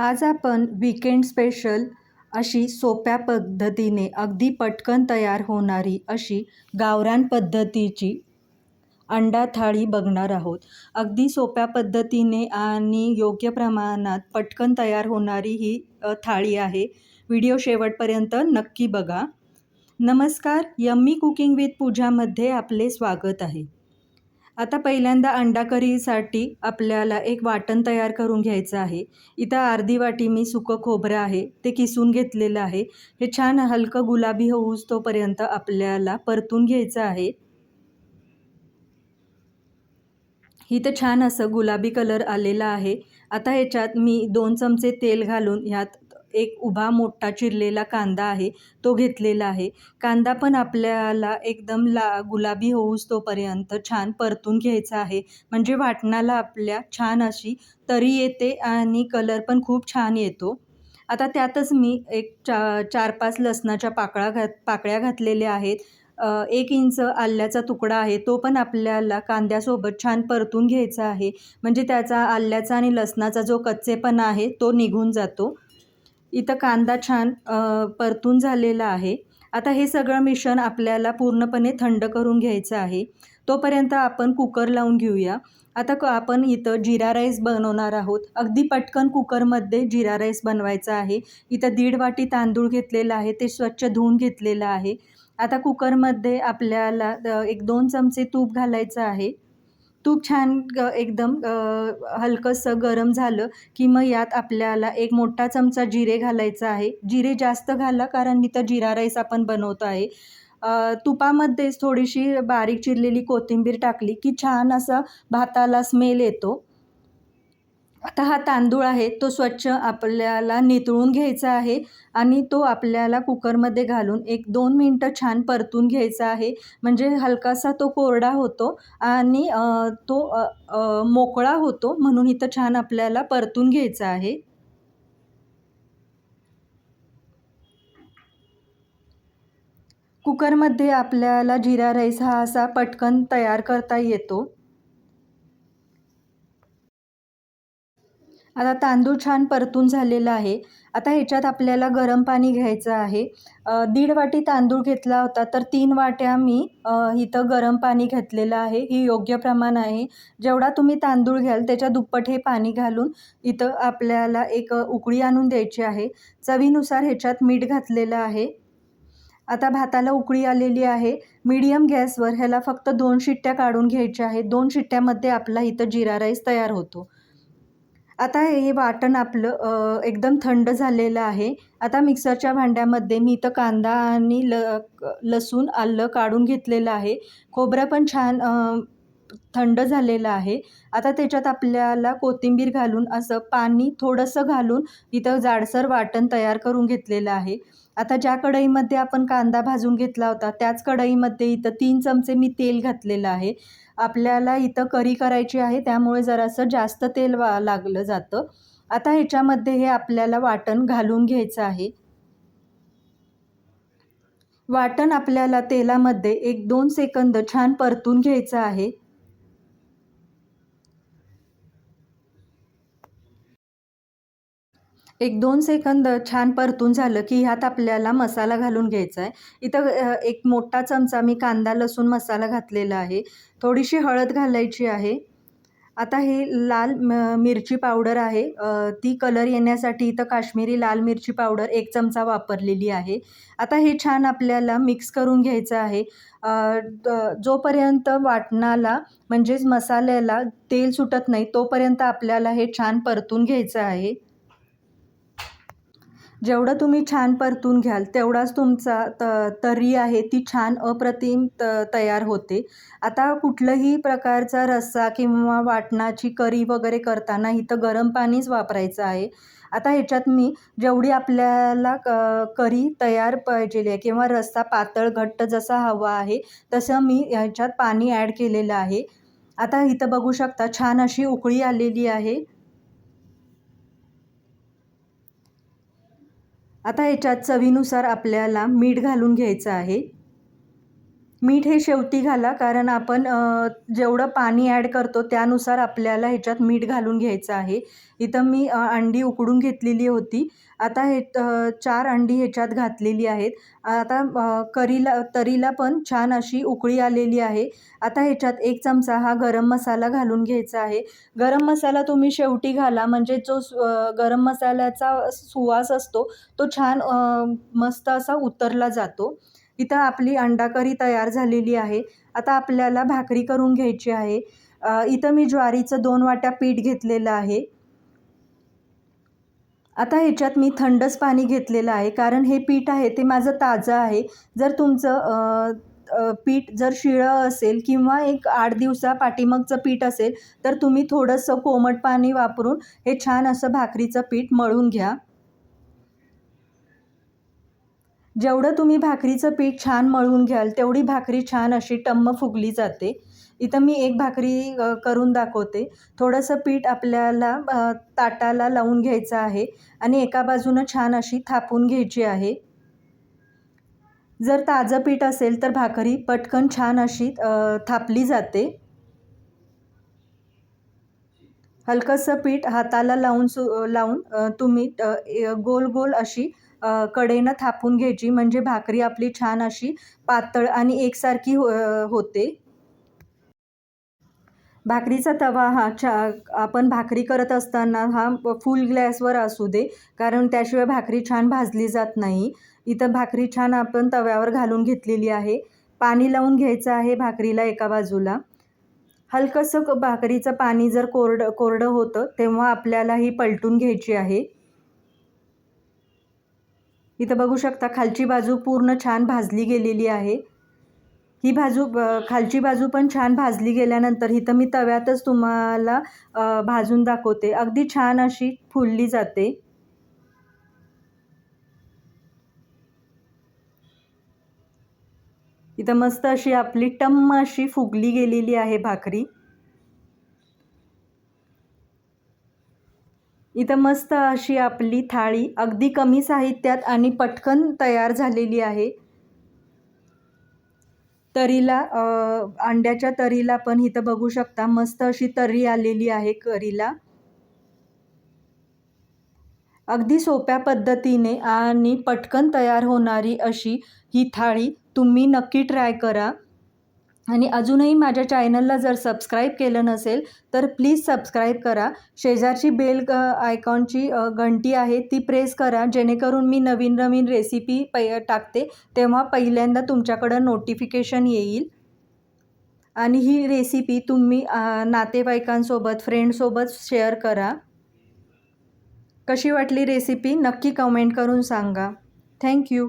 आज आपण weekend special अशी सोप्या पद्धतीने अगदी पटकन तयार होणारी अशी गावरान पद्धतीची अंडा थाळी बघणार आहोत. अगदी सोप्या पद्धतीने आणि योग्य प्रमाणात पटकन तयार होणारी ही थाळी आहे. व्हिडिओ शेवटपर्यंत नक्की बघा. नमस्कार यम्मी कुकिंग विथ पूजामध्ये आपले स्वागत आहे. आता पहिल्यांदा अंडा करीसाठी आपल्याला एक वाटण तयार करून घ्यायचं आहे. इथं अर्धी वाटी मी सुकं खोबरं आहे ते किसून घेतलेलं आहे. हे छान हलकं गुलाबी होऊस तोपर्यंत आपल्याला परतून घ्यायचं आहे. इथं छान असं गुलाबी कलर आलेला आहे. आता ह्याच्यात मी दोन चमचे तेल घालून ह्यात एक उभा मोठा चिरलेला कांदा आहे तो घेतलेला आहे. कांदा पण आपल्याला एकदम ला गुलाबी होऊस तोपर्यंत छान परतून घ्यायचा आहे. म्हणजे वाटणाला आपल्या छान अशी तरी येते आणि कलर पण खूप छान येतो. आता त्यातच मी एक चा चार पाच लसणाच्या पाकळा घात पाकळ्या घातलेल्या आहेत. एक इंच आल्याचा तुकडा आहे तो पण आपल्याला कांद्यासोबत छान परतून घ्यायचा आहे. म्हणजे त्याचा आल्याचा आणि लसणाचा जो कच्चेपणा आहे तो निघून जातो. इथं कांदा छान परतून झालेला आहे. आता हे सगळं मिश्रण आपल्याला पूर्णपणे थंड करून घ्यायचं आहे. तोपर्यंत आपण कुकर लावून घेऊया. आता क आपण इथं जिरा राईस बनवणार आहोत. अगदी पटकन कुकरमध्ये जिरा राईस बनवायचा आहे. इथं दीड वाटी तांदूळ घेतलेला आहे. ते स्वच्छ धुवून घेतलेलं आहे. आता कुकरमध्ये आपल्याला एक दोन चमचे तूप घालायचं आहे. तूप छान एकदम हलकंसं गरम झालं की मग यात आपल्याला एक मोठा चमचा जिरे घालायचा आहे. जिरे जास्त घाला कारण इथं जिरा राईस आपण बनवतो आहे. तुपामध्येच थोडीशी बारीक चिरलेली कोथिंबीर टाकली की छान असा भाताला स्मेल येतो. आता हा तांदूळ आहे तो स्वच्छ आपल्याला नितळून घ्यायचा आहे आणि तो आपल्याला कुकरमध्ये घालून एक दोन मिनटं छान परतून घ्यायचा आहे. म्हणजे हलकासा तो कोरडा होतो आणि तो मोकळा होतो म्हणून इथं छान आपल्याला परतून घ्यायचा आहे. कुकरमध्ये आपल्याला जिरा राईस हा असा पटकन तयार करता येतो. आता तांदूळ छान परतून झालेला आहे. आता ह्याच्यात आपल्याला गरम पाणी घ्यायचं आहे. दीड वाटी तांदूळ घेतला होता तर तीन वाट्या मी इथं गरम पाणी घेतलेलं आहे. ही योग्य प्रमाण आहे. जेवढा तुम्ही तांदूळ घ्याल त्याच्या दुप्पट हे पाणी घालून इथं आपल्याला एक उकळी आणून द्यायची आहे. चवीनुसार ह्याच्यात मीठ घातलेलं आहे. आता भाताला उकळी आलेली आहे. मीडियम गॅसवर ह्याला फक्त दोन शिट्ट्या काढून घ्यायच्या आहेत. दोन शिट्ट्यामध्ये आपला इथं जिरा राईस तयार होतो. आता हे वाटण आपलं एकदम थंड झालेलं आहे. आता मिक्सरच्या भांड्यामध्ये मी इथं कांदा आणि ल लसूण आलं काढून घेतलेलं आहे. खोबरं पण छान थंड झालेलं आहे. आता त्याच्यात आपल्याला कोथिंबीर घालून असं पाणी थोडंसं घालून इथं जाडसर वाटण तयार करून घेतलेलं आहे. आता ज्या कढईमध्ये आपण कांदा भाजून घेतला होता त्याच कढईमध्ये इथं तीन चमचे मी तेल घातलेलं आहे. आपल्याला इथं करी करायची आहे त्यामुळे जरासं जास्त तेल वा लागलं जातं. आता ह्याच्यामध्ये हे आपल्याला वाटण घालून घ्यायचं आहे. वाटण आपल्याला तेलामध्ये एक दोन सेकंद छान परतून घ्यायचं आहे. एक दोन सेकंद छान परतून झालं की ह्यात आपल्याला मसाला घालून घ्यायचा आहे. इथं एक मोठा चमचा मी कांदा लसूण मसाला घातलेला आहे. थोडीशी हळद घालायची आहे. आता हे लाल म मिरची पावडर आहे. ती कलर येण्यासाठी इथं काश्मीरी लाल मिरची पावडर एक चमचा वापरलेली आहे. आता हे छान आपल्याला मिक्स करून घ्यायचं आहे. जोपर्यंत वाटणाला म्हणजेच मसाल्याला तेल सुटत नाही तोपर्यंत आपल्याला हे छान परतून घ्यायचं आहे. जेवढं तुम्ही छान परतून घ्याल तेवढाच तुमचा त तर्री आहे ती छान अप्रतिम त तयार होते. आता कुठलंही प्रकारचा रस्सा किंवा वाटणाची करी वगैरे करताना इथं गरम पाणीच वापरायचं आहे. आता ह्याच्यात मी जेवढी आपल्याला क करी तयार पाहिजेली आहे किंवा रस्सा पातळ घट्ट जसा हवा आहे तसं मी ह्याच्यात पाणी ॲड केलेलं आहे. आता इथं बघू शकता छान अशी उकळी आलेली आहे. आता ह्याच्यात चवीनुसार आपल्याला मीठ घालून घ्यायचं आहे. मीठ हे शेवटी घाला कारण आपण जेवढं पाणी ॲड करतो त्यानुसार आपल्याला ह्याच्यात मीठ घालून घ्यायचं आहे. इथं मी अंडी उकडून घेतलेली होती. आता हे चार अंडी ह्याच्यात घातलेली आहेत. आता करीला तरीला पण छान अशी उकळी आलेली आहे. आता ह्याच्यात एक चमचा हा गरम मसाला घालून घ्यायचा आहे. गरम मसाला तुम्ही शेवटी घाला म्हणजे जो गरम मसाल्याचा सुवास असतो तो छान मस्त असा उतरला जातो. इथं आपली अंडाकरी तयार झालेली आहे. आता आपल्याला भाकरी करून घ्यायची आहे. इथं मी ज्वारीचं दोन वाट्या पीठ घेतलेलं आहे. आता ह्याच्यात मी थंडच पाणी घेतलेलं आहे. कारण हे पीठ आहे ते माझं ताजं आहे. जर तुमचं पीठ जर शिळं असेल किंवा एक आठ दिवसा पाठीमागचं पीठ असेल तर तुम्ही थोडंसं कोमट पाणी वापरून हे छान असं भाकरीचं पीठ मळून घ्या. जेवढं तुम्ही भाकरीचं पीठ छान मळून घ्याल तेवढी भाकरी छान अशी टम्म फुगली जाते. इथं मी एक भाकरी करून दाखवते. थोडंसं पीठ आपल्याला ताटाला लावून घ्यायचं आहे आणि एका बाजूनं छान अशी थापून घ्यायची आहे. जर ताजं पीठ असेल तर भाकरी पटकन छान अशी थापली जाते. हलकंसं पीठ हाताला लावून सु लावून तुम्ही गोल गोल अशी कडेनं थापून घ्यायची. म्हणजे भाकरी आपली छान अशी पातळ आणि एकसारखी हो होते. भाकरीचा तवा हा छा आपण भाकरी करत असताना हा फुल ग्लॅसवर असू दे कारण त्याशिवाय भाकरी छान भाजली जात नाही. इथं भाकरी छान आपण तव्यावर घालून घेतलेली आहे. पाणी लावून घ्यायचं आहे भाकरीला एका बाजूला. हलकंसं क- भाकरीचं पाणी जर कोरडं कोरडं होतं तेव्हा आपल्याला ही पलटून घ्यायची आहे. इथं बघू शकता खालची बाजू पूर्ण छान भाजली गेलेली आहे. ही बाजू खालची बाजू पण छान भाजली गेल्यानंतर इथं मी तव्यातच तुम्हाला भाजून दाखवते. अगदी छान अशी फुलली जाते. इथं मस्त अशी आपली टम्म अशी फुगली गेलेली आहे भाकरी. इथं मस्त अशी आपली थाळी अगदी कमी साहित्यात आणि पटकन तयार झालेली आहे. तरीला अंड्याच्या तरीला पण इथं बघू शकता मस्त अशी तरी आलेली आहे करीला. अगदी सोप्या पद्धतीने आणि पटकन तयार होणारी अशी ही थाळी तुम्ही नक्की ट्राय करा. आणि अजूनही माझ्या चॅनलला जर सबस्क्राईब केलं नसेल तर प्लीज सबस्क्राईब करा. शेजारची बेल आयकॉनची घंटी आहे ती प्रेस करा. जेणेकरून मी नवीन नवीन रेसिपी पै टाकते तेव्हा पहिल्यांदा तुमच्याकडं नोटिफिकेशन येईल. आणि ही रेसिपी तुम्ही नातेवाईकांसोबत फ्रेंडसोबत शेअर करा. कशी वाटली रेसिपी? नक्की कमेंट करून सांगा. थँक्यू